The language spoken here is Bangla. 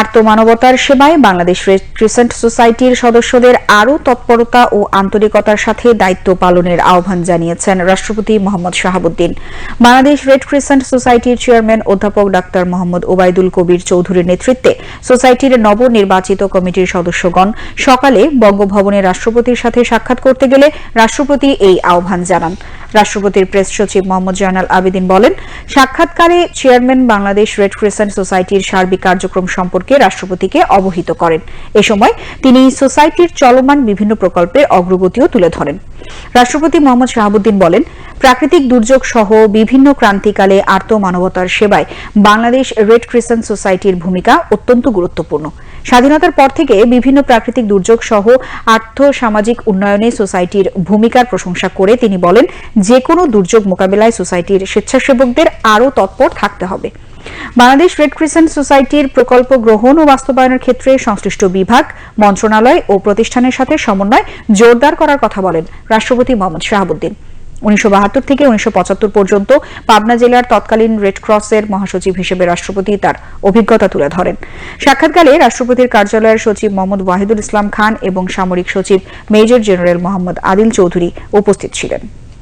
আর্তমানবতার সেবায় বাংলাদেশ রেড ক্রিসেন্ট সোসাইটির সদস্যদের আরও তৎপরতা ও আন্তরিকতার সাথে দায়িত্ব পালনের আহ্বান জানিয়েছেন রাষ্ট্রপতি মোহাম্মদ শাহাবুদ্দিন। বাংলাদেশ রেড ক্রিসেন্ট সোসাইটির চেয়ারম্যান অধ্যাপক ডাক্তার মোহাম্মদ ওবায়দুল কবির চৌধুরীর নেতৃত্বে সোসাইটির নবনির্বাচিত কমিটির সদস্যগণ সকালে বঙ্গভবনে রাষ্ট্রপতির সাথে সাক্ষাৎ করতে গেলে রাষ্ট্রপতি এই আহ্বান জানান। রাষ্ট্রপতির প্রেস সচিব মোহাম্মদ জয়নাল আবেদিন বলেন সাক্ষাৎকারে চেয়ারম্যান বাংলাদেশ রেড ক্রিসেন্ট সোসাইটির সার্বিক কার্যক্রম সম্পর্কে রাষ্ট্রপতিকে অবহিত করেন। এ সময় তিনি সোসাইটির চলমান বিভিন্ন প্রকল্পের অগ্রগতিও তুলে ধরেন। রাষ্ট্রপতি মোহাম্মদ শাহাবুদ্দিন বলেন প্রাকৃতিক দুর্যোগ সহ বিভিন্ন ক্রান্তিকালে আর্ত মানবতার সেবায় বাংলাদেশ রেড ক্রিসেন্ট সোসাইটির ভূমিকা অত্যন্ত গুরুত্বপূর্ণ। স্বাধীনতার পর থেকে বিভিন্ন প্রাকৃতিক দুর্যোগ সহ আর্থ সামাজিক উন্নয়নে সোসাইটির ভূমিকার প্রশংসা করে তিনি বলেন যে কোনো দুর্যোগ মোকাবেলায় সোসাইটির স্বেচ্ছাসেবকদের আরও তৎপর থাকতে হবে। বাংলাদেশ রেড ক্রিসেন্ট সোসাইটির প্রকল্প গ্রহণ ও বাস্তবায়নের ক্ষেত্রে সংশ্লিষ্ট বিভাগ, মন্ত্রণালয় ও প্রতিষ্ঠানের সাথে সমন্বয় জোরদার করার কথা বলেন রাষ্ট্রপতি মোহাম্মদ শাহাবুদ্দিন। উনিশশো বাহাত্তর থেকে উনিশশো পঁচাত্তর পর্যন্ত পাবনা জেলার তৎকালীন রেডক্রসের মহাসচিব হিসেবে রাষ্ট্রপতি তার অভিজ্ঞতা তুলে ধরেন। সাক্ষাৎকালে রাষ্ট্রপতির কার্যালয়ের সচিব মোহাম্মদ ওয়াহিদুল ইসলাম খান এবং সামরিক সচিব মেজর জেনারেল মোহাম্মদ আদিল চৌধুরী উপস্থিত ছিলেন।